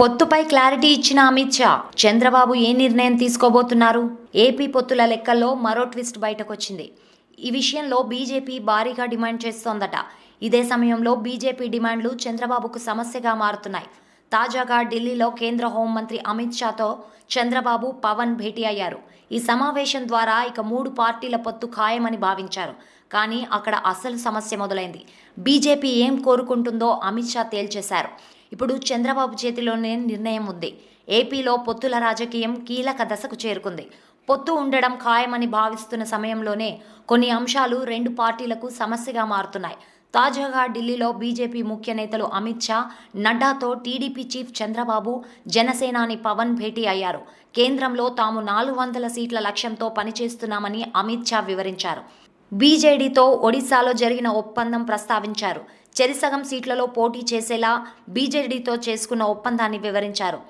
పొత్తుపై clarity ఇచ్చిన అమిత్ షా చంద్రబాబు ఏ నిర్ణయం తీసుకోబోతున్నారు? ఏపీ పొత్తుల లెక్కల్లో మరో ట్విస్ట్ బయటకొచ్చింది. ఈ విషయంలో బీజేపీ భారీగా డిమాండ్ చేస్తోందట. ఇదే సమయంలో బీజేపీ డిమాండ్లు చంద్రబాబుకు సమస్యగా మారుతున్నాయి. తాజాగా ఢిల్లీలో కేంద్ర హోంమంత్రి అమిత్ షాతో చంద్రబాబు పవన్ భేటీ అయ్యారు. ఈ సమావేశం ద్వారా ఇక మూడు పార్టీల పొత్తు ఖాయమని భావించారు. కానీ అక్కడ అసలు సమస్య మొదలైంది. బీజేపీ ఏం కోరుకుంటుందో అమిత్ షా తేల్చేశారు. ఇప్పుడు చంద్రబాబు చేతిలోనే నిర్ణయం ఉంది. ఏపీలో పొత్తుల రాజకీయం కీలక దశకు చేరుకుంది. పొత్తు ఉండడం ఖాయమని భావిస్తున్న సమయంలోనే కొన్ని అంశాలు రెండు పార్టీలకు సమస్యగా మారుతున్నాయి. తాజాగా ఢిల్లీలో బీజేపీ ముఖ్య నేతలు అమిత్ షా నడ్డాతో టీడీపీ చీఫ్ చంద్రబాబు జనసేనాని పవన్ భేటీ అయ్యారు. కేంద్రంలో తాము నాలుగు వందల సీట్ల లక్ష్యంతో పనిచేస్తున్నామని అమిత్ షా వివరించారు. బీజేడీతో ఒడిశాలో జరిగిన ఒప్పందం ప్రస్తావించారు. చెరిసగం సీట్లలో పోటీ చేసేలా బీజేడీతో చేసుకున్న ఒప్పందాన్ని వివరించారు.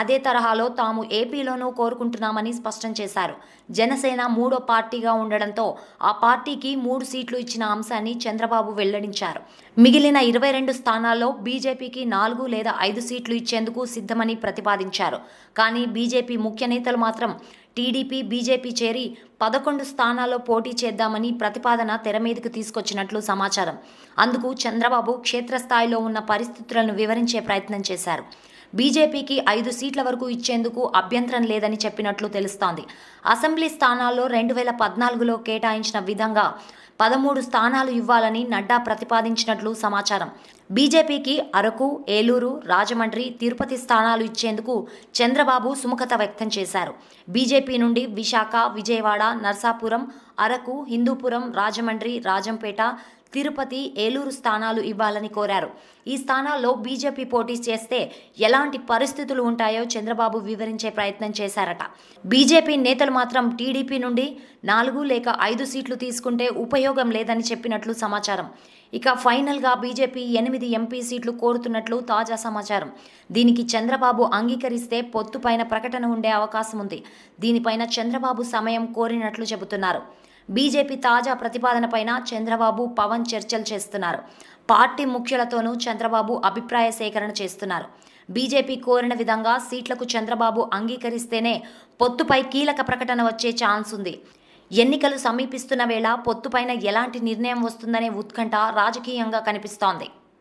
అదే తరహాలో తాము ఏపీలోనూ కోరుకుంటున్నామని స్పష్టం చేశారు. జనసేన మూడో పార్టీగా ఉండడంతో ఆ పార్టీకి మూడు సీట్లు ఇచ్చిన అంశాన్ని చంద్రబాబు వెల్లడించారు. మిగిలిన ఇరవై రెండు స్థానాల్లో బీజేపీకి నాలుగు లేదా ఐదు సీట్లు ఇచ్చేందుకు సిద్ధమని ప్రతిపాదించారు. కానీ బీజేపీ ముఖ్య నేతలు మాత్రం టీడీపీ బీజేపీ చేరి పదకొండు స్థానాల్లో పోటీ చేద్దామని ప్రతిపాదన తెర మీదకు తీసుకొచ్చినట్లు సమాచారం. అందుకు చంద్రబాబు క్షేత్రస్థాయిలో ఉన్న పరిస్థితులను వివరించే ప్రయత్నం చేశారు. బీజేపీకి ఐదు సీట్ల వరకు ఇచ్చేందుకు అభ్యంతరం లేదని చెప్పినట్లు తెలుస్తోంది. అసెంబ్లీ స్థానాల్లో రెండు వేల పద్నాలుగులో కేటాయించిన విధంగా పదమూడు స్థానాలు ఇవ్వాలని నడ్డా ప్రతిపాదించినట్లు సమాచారం. బీజేపీకి అరకు ఏలూరు రాజమండ్రి తిరుపతి స్థానాలు ఇచ్చేందుకు చంద్రబాబు సుముఖత వ్యక్తం చేశారు. బీజేపీ నుండి విశాఖ విజయవాడ నర్సాపురం అరకు హిందూపురం రాజమండ్రి రాజంపేట తిరుపతి ఏలూరు స్థానాలు ఇవ్వాలని కోరారు. ఈ స్థానాల్లో బీజేపీ పోటీ చేస్తే ఎలాంటి పరిస్థితులు ఉంటాయో చంద్రబాబు వివరించే ప్రయత్నం చేశారట. బీజేపీ నేతలు మాత్రం టీడీపీ నుండి నాలుగు లేక ఐదు సీట్లు తీసుకుంటే ఉపయోగం లేదని చెప్పినట్లు సమాచారం. ఇక ఫైనల్గా బీజేపీ ఎనిమిది ఎంపీ సీట్లు కోరుతున్నట్లు తాజా సమాచారం. దీనికి చంద్రబాబు అంగీకరిస్తే పొత్తు పైన ప్రకటన ఉండే అవకాశం ఉంది. దీనిపైన చంద్రబాబు సమయం కోరినట్లు చెబుతున్నారు. బీజేపీ తాజా ప్రతిపాదనపైన చంద్రబాబు పవన్ చర్చలు చేస్తున్నారు. పార్టీ ముఖ్యులతోనూ చంద్రబాబు అభిప్రాయ సేకరణ చేస్తున్నారు. బీజేపీ కోరిన విధంగా సీట్లకు చంద్రబాబు అంగీకరిస్తేనే పొత్తుపై కీలక ప్రకటన వచ్చే ఛాన్స్ ఉంది. ఎన్నికలు సమీపిస్తున్న వేళ పొత్తుపైన ఎలాంటి నిర్ణయం వస్తుందనే ఉత్కంఠ రాజకీయంగా కనిపిస్తోంది.